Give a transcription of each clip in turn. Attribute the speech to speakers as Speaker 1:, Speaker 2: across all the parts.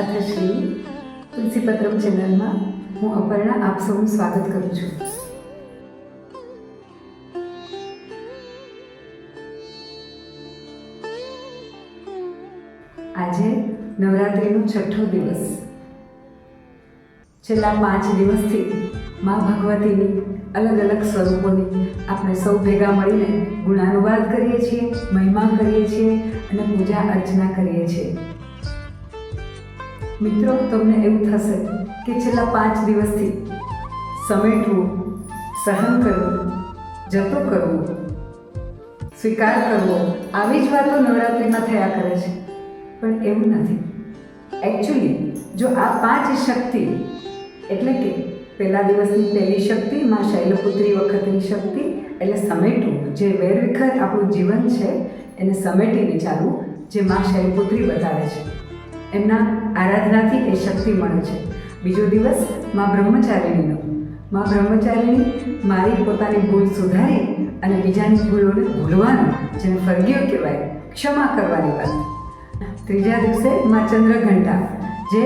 Speaker 1: અથશ્રી તુલસીપત્રમ ચેનલમાં હું અપર્ણા આપ સૌનું સ્વાગત કરું છું. આજે નવરાત્રિનો છઠ્ઠો દિવસ. છેલ્લા પાંચ દિવસથી મા ભગવતીની અલગ અલગ સ્વરૂપોની આપણે સૌ ભેગા મળીને ગુણાનુવાદ કરીએ છીએ, મહિમા કરીએ છીએ અને પૂજા અર્ચના કરીએ છીએ. મિત્રો, તમને એવું થશે કે છેલ્લા પાંચ દિવસથી સમેટવું સહન કરવું, જતો કરવું, સ્વીકાર કરવો, આવી જ વાતો નવરાત્રિમાં થયા કરે છે. પણ એવું નથી. એકચ્યુઅલી જો આ પાંચ શક્તિ, એટલે કે પહેલા દિવસની પહેલી શક્તિ, માં શૈલપુત્રી વખતની શક્તિ, એટલે સમેટવું જે વેરવિખર આપણું જીવન છે, એને સમેટીને ચાલવું જે માં શૈલપુત્રી બતાવે છે. એમના આરાધનાથી એ શક્તિ મળે છે. બીજો દિવસ મા બ્રહ્મચારિણીનો. મા બ્રહ્મચારીની મારી પોતાની ભૂલ સુધારી અને બીજાની ભૂલોને ભૂલવાનું જેને ફરગીઓ કહેવાય, ક્ષમા કરવાની વાત. ત્રીજા દિવસે મા ચંદ્રઘંટા, જે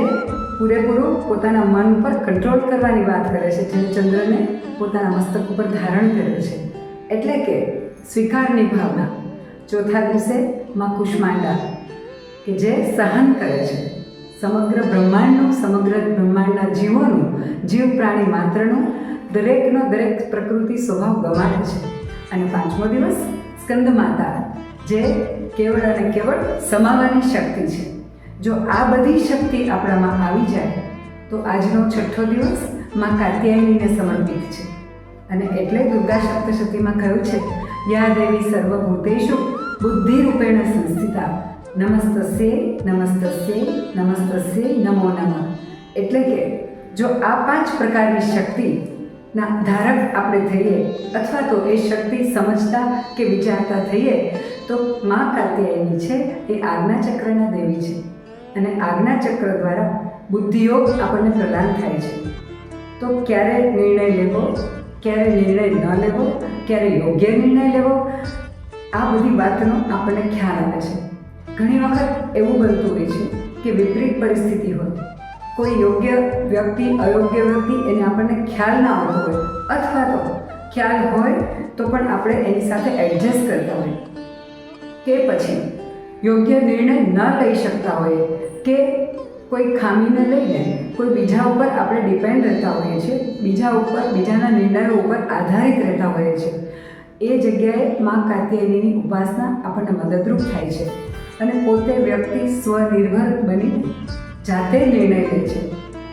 Speaker 1: પૂરેપૂરું પોતાના મન પર કંટ્રોલ કરવાની વાત કરે છે, જેને ચંદ્રને પોતાના મસ્તક ઉપર ધારણ કર્યો છે. એટલે કે સ્વીકારની ભાવના. ચોથા દિવસે મા કુષ્માંડા. કે જે સહન કરે છે. સમગ્ર બ્રહ્માંડનું, સમગ્ર બ્રહ્માંડના જીવોનું, જીવ પ્રાણી માત્રનું દરેકનો દરેક પ્રકૃતિ સ્વભાવ ગમાડે છે. અને પાંચમો દિવસ, સ્કંદ માતા, જે કેવળ અને કેવળ સમાવાની શક્તિ છે. જો આ બધી શક્તિ આપણામાં આવી જાય, તો આજનો છઠ્ઠો દિવસમાં કાત્યાયનીને સમર્પિત છે. અને એટલે દુર્ગા સપ્તશતીમાં કહ્યું છે, યા દેવી સર્વભૂતેશુ બુદ્ધિ રૂપેણ સંસ્થિતા નમસ્તસ્ય નમસ્તસે નમસ્તસે નમો નમઃ. એટલે કે જો આ પાંચ પ્રકારની શક્તિના ધારક આપણે થઈએ અથવા તો એ શક્તિ સમજતા કે વિચારતા થઈએ, તો મા કાત્યાયની છે એ આજ્ઞા ચક્રના દેવી છે. અને આજ્ઞા ચક્ર દ્વારા બુદ્ધિયોગ આપણને પ્રદાન થાય છે. તો ક્યારે નિર્ણય લેવો, ક્યારે નિર્ણય ન લેવો, ક્યારે યોગ્ય નિર્ણય લેવો, આ બધી વાતનો આપણને ખ્યાલ આવે છે. ઘણી વખત એવું બનતું હોય છે કે વિપરીત પરિસ્થિતિ હોય. કોઈ યોગ્ય વ્યક્તિ, અયોગ્ય વ્યક્તિ એને આપણને ખ્યાલ ના આવતો હોય અથવા તો ખ્યાલ હોય તો પણ આપણે એની સાથે એડજસ્ટ કરતા હોય. કે પછી યોગ્ય નિર્ણય ન લઈ શકતા હોઈએ કે કોઈ ખામીને લઈને કોઈ બીજા ઉપર આપણે ડિપેન્ડ રહેતા હોઈએ છીએ, બીજા ઉપર, બીજાના નિર્ણયો ઉપર આધારિત રહેતા હોઈએ છીએ. એ જગ્યાએ મા કાત્યાયનીની ઉપાસના આપણને મદદરૂપ થાય છે. અને પોતે વ્યક્તિ સ્વનિર્ભર બની જાતે નિર્ણય લે છે.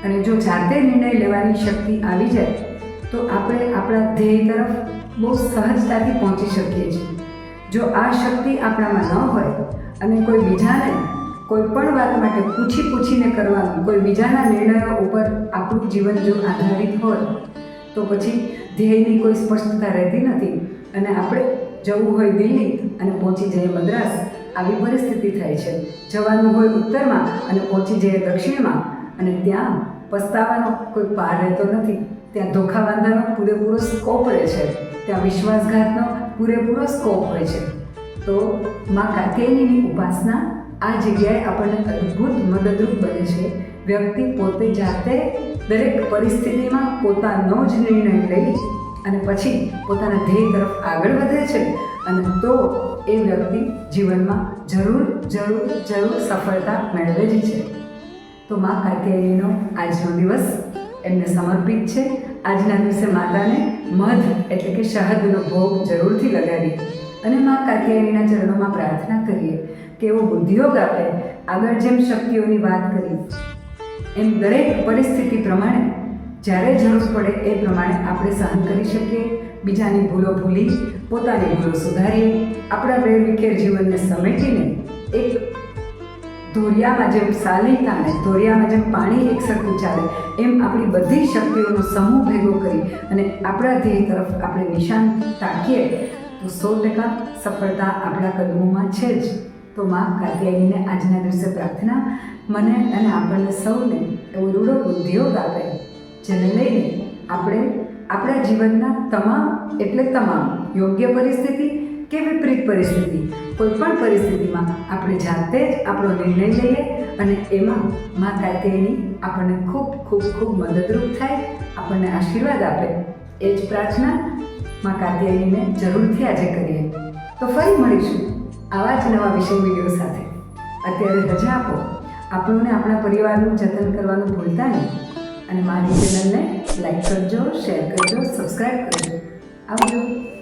Speaker 1: અને જો જાતે નિર્ણય લેવાની શક્તિ આવી જાય, તો આપણે આપણા ધ્યેય તરફ બહુ સહજતાથી પહોંચી શકીએ છીએ. જો આ શક્તિ આપણામાં ન હોય અને કોઈ બીજાને કોઈ પણ વાત માટે પૂછી પૂછીને કરવાનું, કોઈ બીજાના નિર્ણયો ઉપર આપણું જીવન જો આધારિત હોય, તો પછી ધ્યેયની કોઈ સ્પષ્ટતા રહેતી નથી અને આપણે જવું હોય દિલ્હી અને પહોંચી જઈએ મદ્રાસ, આવી પરિસ્થિતિ થાય છે. જવાનું હોય ઉત્તરમાં અને પહોંચી જઈએ દક્ષિણમાં અને ત્યાં પસ્તાવાનો કોઈ પાર રહેતો નથી. ત્યાં ધોખા વાંધાનો પૂરેપૂરો સ્કોપ રહે છે. ત્યાં વિશ્વાસઘાતનો પૂરેપૂરો સ્કોપ હોય છે. તો મા કાત્યાયનીની ઉપાસના આ જગ્યાએ આપણને અદ્ભુત મદદરૂપ બને છે. વ્યક્તિ પોતે જાતે દરેક પરિસ્થિતિમાં પોતાનો જ નિર્ણય લઈ અને પછી પોતાના ધ્યેય તરફ આગળ વધે છે અને તો એ વ્યક્તિ જીવનમાં જરૂર જરૂર જરૂર સફળતા મેળવે જ છે. તો મા કાત્યાયનીનો આજનો દિવસ એમને સમર્પિત છે. આજના દિવસે માતાને મધ એટલે કે શહદનો ભોગ જરૂરથી લગાવીએ અને મા કાત્યાયનીના ચરણોમાં પ્રાર્થના કરીએ કે એવો બુદ્ધિયોગ આપે, આગળ જેમ શક્તિઓની વાત કરી, એમ દરેક પરિસ્થિતિ પ્રમાણે જ્યારે જરૂર પડે એ પ્રમાણે આપણે સહન કરી શકીએ. બીજાની ભૂલો ભૂલી, પોતાની ભૂલો સુધારી, આપણા વેરવિખેર જીવનને સમેટીને એક ધોરિયામાં જેમ સાલી તાણે, ધોરિયામાં જેમ પાણી એક સરખું ચાલે, એમ આપણી બધી શક્તિઓનો સમૂહ ભેગો કરી અને આપણા ધ્યેય તરફ આપણે નિશાન તાકીએ, તો સો ટકા સફળતા આપણા કદમોમાં છે જ. તો માં કાત્યાયનીને આજના દિવસે પ્રાર્થના, મને અને આપણને સૌને એવો રૂડો ઉદ્યોગ આપે જેને લઈને આપણે આપણા જીવનના તમામ, એટલે તમામ, યોગ્ય પરિસ્થિતિ કે વિપરીત પરિસ્થિતિ કોઈ પણ પરિસ્થિતિમાં આપણે જાતે જ આપણો નિર્ણય લઈએ અને એમાં મા કાત્યાયની આપણને ખૂબ ખૂબ ખૂબ મદદરૂપ થાય, આપણને આશીર્વાદ આપે. એ જ પ્રાર્થના મા કાત્યાયનીને જરૂરથી આજે કરીએ. તો ફરી મળીશું આવા જ નવા વિષય વીડિયો સાથે. અત્યારે રજા આપો. આપણું ને આપણા પરિવારનું જતન કરવાનું ભૂલતા નહીં. અને મારી ચેનલને લાઈક કરજો શેર કરજો સબસ્ક્રાઈબ કરજો. આવજો.